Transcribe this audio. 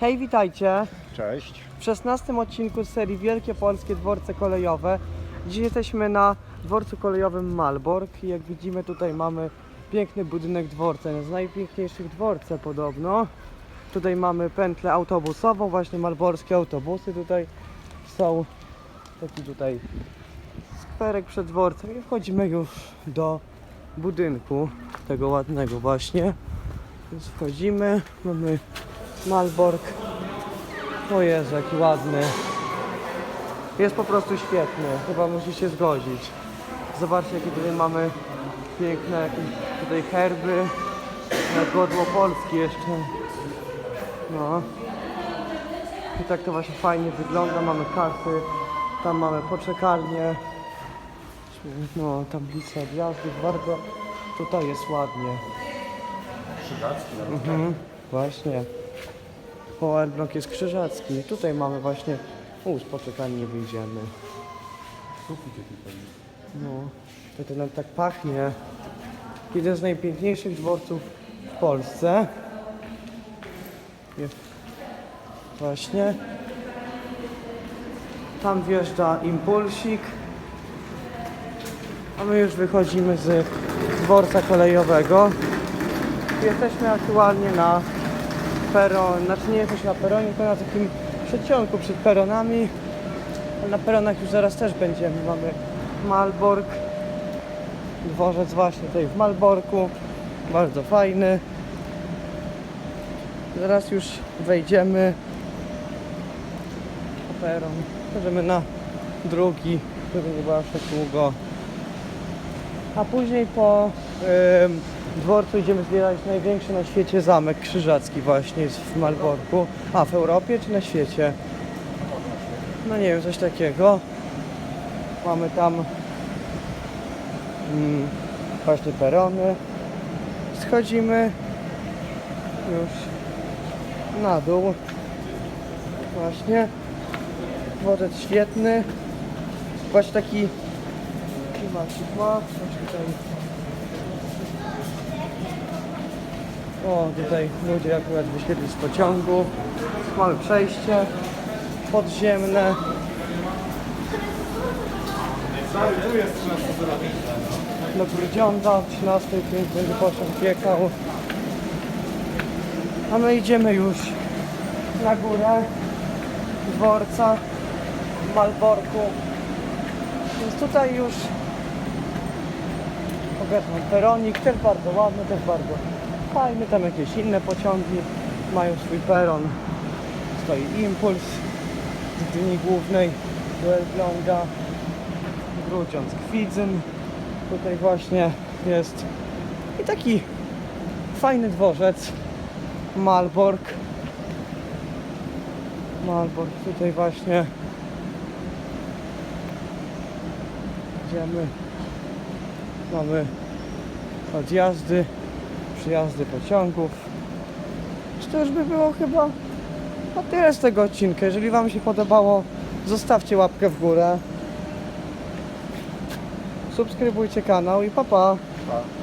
Hej, witajcie Cześć. w 16 odcinku serii Wielkie Polskie Dworce Kolejowe. Dziś jesteśmy na dworcu kolejowym Malbork i jak widzimy tutaj mamy piękny budynek dworca, jeden z najpiękniejszych dworce podobno. Tutaj mamy pętlę autobusową, właśnie malborskie autobusy tutaj są. Taki tutaj skwerek przed dworcem i wchodzimy już do budynku tego ładnego właśnie. Więc wchodzimy, mamy Malbork. O Jezu, jaki ładny. Jest po prostu świetny, chyba musi się zgodzić. Zobaczcie, jakie tutaj mamy piękne jakieś tutaj herby. Na godło Polski jeszcze. No. I tak to właśnie fajnie wygląda. Mamy karty, tam mamy poczekalnię. No, tablica odjazdów, bardzo tutaj jest ładnie. Mhm, właśnie. Po Elbląg jest krzyżacki. Tutaj mamy właśnie. U, poczekalni nie wyjdziemy. No, to, to nam tak pachnie. Jeden z najpiękniejszych dworców w Polsce. Jest właśnie. Tam wjeżdża impulsik. A my już wychodzimy z dworca kolejowego. Jesteśmy aktualnie na peron, znaczy nie jesteśmy na peronie, tylko na takim przeciągu przed peronami. Na peronach już zaraz też będziemy. Mamy Malbork, dworzec właśnie tutaj w Malborku, bardzo fajny. Zaraz już wejdziemy na peron. Możemy na drugi, żeby nie było aż tak długo. A później po ym, dworcu idziemy zwiedzać największy na świecie zamek krzyżacki właśnie jest w Malborku. A, w Europie czy na świecie? No nie wiem, coś takiego. Mamy tam mm, właśnie perony. Schodzimy już na dół. Właśnie. Dworzec świetny. Właśnie taki klimacik ma. Tutaj O, tutaj ludzie akurat wysiedli z pociągu. Mamy przejście podziemne. 13 Do Grudziądza o 13 więc będzie pociąg jechał. A my idziemy już na górę dworca w Malborku. Więc tutaj już pokażę peronik, też bardzo ładny, też bardzo fajny. Tam jakieś inne pociągi mają swój peron. Stoi impuls z linii głównej do Elbląga. Grudziądz Kwidzyn. Tutaj właśnie jest i taki fajny dworzec Malbork. Malbork tutaj właśnie idziemy. Mamy odjazdy, przyjazdy pociągów. Czy to już by było chyba na tyle z tego odcinka. Jeżeli Wam się podobało, zostawcie łapkę w górę. Subskrybujcie kanał i papa. Pa. Pa.